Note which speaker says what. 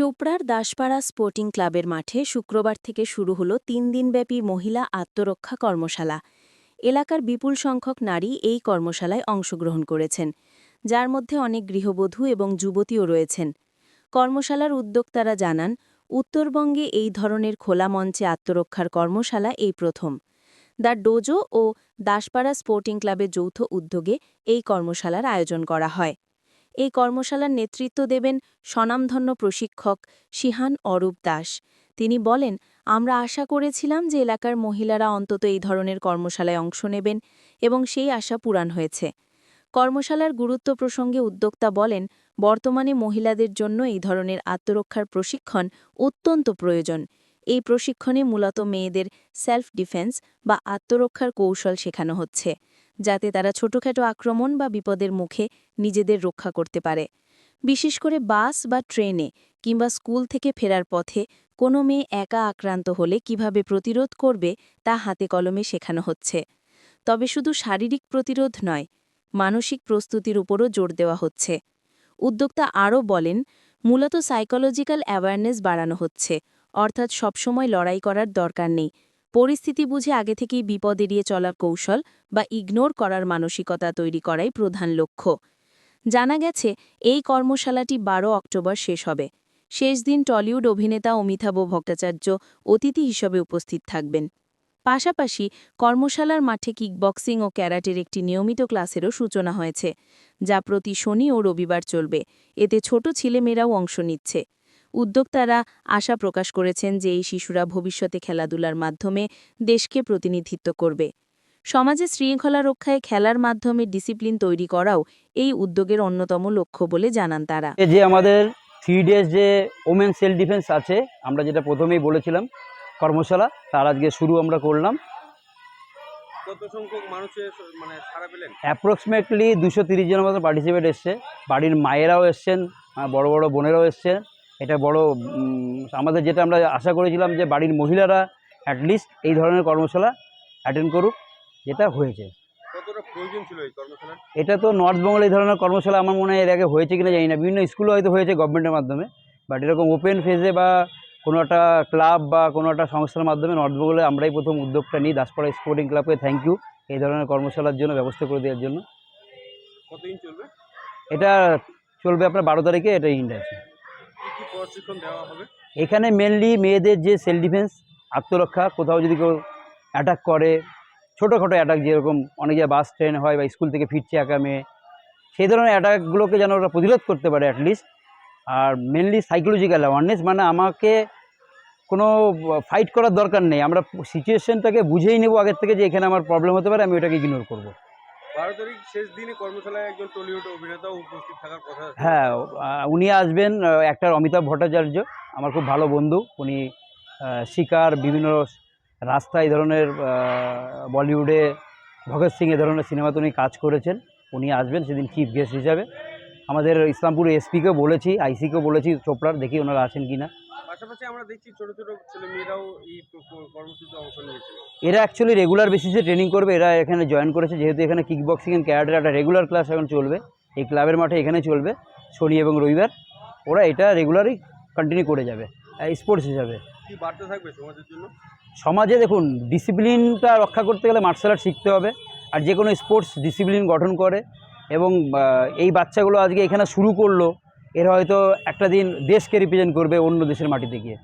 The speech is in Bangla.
Speaker 1: চোপড়ার দাসপাড়া স্পোর্টিং ক্লাবের মাঠে শুক্রবার থেকে শুরু হলো তিন দিনব্যাপী মহিলা আত্মরক্ষা কর্মশালা। এলাকার বিপুল সংখ্যক নারী এই কর্মশালায় অংশগ্রহণ করেছেন, যার মধ্যে অনেক গৃহবধূ এবং যুবতীও রয়েছেন। কর্মশালার উদ্যোক্তারা জানান, উত্তরবঙ্গে এই ধরনের খোলা মঞ্চে আত্মরক্ষার কর্মশালা এই প্রথম। দ্য ডোজো ও দাসপাড়া স্পোর্টিং ক্লাবের যৌথ উদ্যোগে এই কর্মশালার আয়োজন করা হয়। এই কর্মশালার নেতৃত্ব দেবেন স্বনামধন্য প্রশিক্ষক শিহান অরূপ দাস। তিনি বলেন, আমরা আশা করেছিলাম যে এলাকার মহিলারা অন্তত এই ধরনের কর্মশালায় অংশ নেবেন এবং সেই আশা পূরণ হয়েছে। কর্মশালার গুরুত্ব প্রসঙ্গে উদ্যোক্তা বলেন, বর্তমানে মহিলাদের জন্য এই ধরনের আত্মরক্ষার প্রশিক্ষণ অত্যন্ত প্রয়োজন। এই প্রশিক্ষণে মূলত মেয়েদের সেলফ ডিফেন্স বা আত্মরক্ষার কৌশল শেখানো হচ্ছে। যাতে তারা ছোটখাটো আক্রমণ বা বিপদের মুখে নিজেদের রক্ষা করতে পারে। বিশেষ করে বাস বা ট্রেনে কিংবা স্কুল থেকে ফেরার পথে কোনো মেয়ে একা আক্রান্ত হলে কীভাবে প্রতিরোধ করবে তা হাতে কলমে শেখানো হচ্ছে। তবে শুধু শারীরিক প্রতিরোধ নয়, মানসিক প্রস্তুতির উপরও জোর দেওয়া হচ্ছে। উদ্যোক্তা আরও বলেন, মূলত সাইকোলজিক্যাল অ্যাওয়ারনেস বাড়ানো হচ্ছে, অর্থাৎ সবসময় লড়াই করার দরকার নেই। পরিস্থিতি বুঝে আগে থেকেই বিপদ এড়িয়ে চলার কৌশল বা ইগনোর করার মানসিকতা তৈরি করাই প্রধান লক্ষ্য। জানা গেছে, এই কর্মশালাটি বারো অক্টোবর শেষ হবে। শেষ দিন টলিউড অভিনেতা অমিতাভ ভট্টাচার্য অতিথি হিসেবে উপস্থিত থাকবেন। পাশাপাশি কর্মশালার মাঠে কিকবক্সিং ও ক্যারাটের একটি নিয়মিত ক্লাসেরও সূচনা হয়েছে, যা প্রতি শনি ও রবিবার চলবে। এতে ছোট ছেলেমেয়েরাও অংশ নিচ্ছে। উদ্যোক্তারা আশা প্রকাশ করেছেন যে এই শিশুরা ভবিষ্যতে খেলাধুলার মাধ্যমে দেশকে প্রতিনিধিত্ব করবে। সমাজে শৃঙ্খলা রক্ষায় খেলার মাধ্যমে ডিসিপ্লিন তৈরি করাও এই উদ্যোগের অন্যতম লক্ষ্য বলে জানান তারা।
Speaker 2: যে আমাদের থ্রি ডেজ যে ওমেন সেলফ ডিফেন্স আছে আমরা যেটা প্রথমেই বলেছিলাম কর্মশালা তার আজকে শুরু আমরা করলাম।
Speaker 3: স- মানে সারা পেলেন?
Speaker 2: অ্যাপ্রক্সিমেটলি দুশো তিরিশ জনের মতো পার্টিসিপেট এসছে। বাড়ির মায়েরাও এসছেন বড় বড় বোনেরাও এসছেন। এটা বড় আমাদের যেটা আমরা আশা করেছিলাম যে বাড়ির মহিলারা অ্যাটলিস্ট এই ধরনের কর্মশালা অ্যাটেন্ড করুক যেটা হয়েছে। এটা তো নর্থ বেঙ্গল এই ধরনের কর্মশালা আমার মনে হয় এর আগে হয়েছে কিনা জানি না। বিভিন্ন স্কুলে হয়তো হয়েছে গভর্নমেন্টের মাধ্যমে বাট এরকম ওপেন ফেজে বা কোনো একটা ক্লাব বা কোনো একটা সংস্থার মাধ্যমে নর্থ বেঙ্গলে আমরাই প্রথম উদ্যোগটা নিই। দাসপাড়া স্পোর্টিং ক্লাবকে থ্যাংক ইউ এই ধরনের কর্মশালার জন্য ব্যবস্থা করে দেওয়ার জন্য।
Speaker 3: কতদিন চলবে?
Speaker 2: এটা চলবে আপনার বারো তারিখে এটা ইন্ড আছে।
Speaker 3: প্রশিক্ষণ দেওয়া হবে।
Speaker 2: এখানে মেনলি মেয়েদের যে সেলফ ডিফেন্স আত্মরক্ষা, কোথাও যদি কেউ অ্যাটাক করে, ছোটোখাটো অ্যাটাক যেরকম অনেক জায়গায় বাস ট্রেন হয় বা স্কুল থেকে ফিরছে একা মেয়ে সেই ধরনের অ্যাটাকগুলোকে যেন ওরা প্রতিরোধ করতে পারে অ্যাটলিস্ট আর মেনলি সাইকোলজিক্যাল অ্যাওয়ারনেস মানে আমাকে কোনো ফাইট করার দরকার নেই। আমরা সিচুয়েশনটাকে বুঝেই নেব আগের থেকে যে এখানে আমার প্রবলেম হতে পারে, আমি ওটাকে ইগনোর করব।
Speaker 3: বারো তারিখ শেষ দিনে কর্মশালায় একজন টলিউড অভিনেতাও উপস্থিত থাকার কথা
Speaker 2: হ্যাঁ উনি আসবেন একটা অমিতাভ ভট্টাচার্য, আমার খুব ভালো বন্ধু। উনি শিকার, বিভিন্ন রাস্তা এই ধরনের বলিউডে, ভগৎ সিং এ ধরনের সিনেমাতে উনি কাজ করেছেন। উনি আসবেন সেদিন চিফ গেস্ট হিসাবে। আমাদের ইসলামপুর এসপিকেও বলেছি, আইসিকেও বলেছি, চোপড়ার, দেখি ওনারা আছেন কি না
Speaker 3: পাশাপাশি আমরা দেখছি ছোট ছোট ছেলে মেয়েরাও এই কর্মসূচিতে অংশ নিয়েছিল
Speaker 2: এরা অ্যাকচুয়ালি রেগুলার বেসিসে ট্রেনিং করবে এরা এখানে জয়েন করেছে যেহেতু এখানে কিক বক্সিং অ্যান্ড ক্যারাটের একটা রেগুলার ক্লাস এখন চলবে। এই ক্লাবের মাঠে এখানে চলবে শনি এবং রবিবার। ওরা এটা রেগুলারই কন্টিনিউ করে যাবে স্পোর্টস হিসাবে।
Speaker 3: কি বার্তা থাকবে সমাজের জন্য?
Speaker 2: সমাজে দেখুন ডিসিপ্লিনটা রক্ষা করতে গেলে মার্শাল আর্ট শিখতে হবে আর যে কোনো স্পোর্টস ডিসিপ্লিন গঠন করে। এবং এই বাচ্চাগুলো আজকে এখানে শুরু করল এরা হয়তো একটা দিন দেশকে রিপ্রেজেন্ট করবে অন্য দেশের মাটিতে গিয়ে।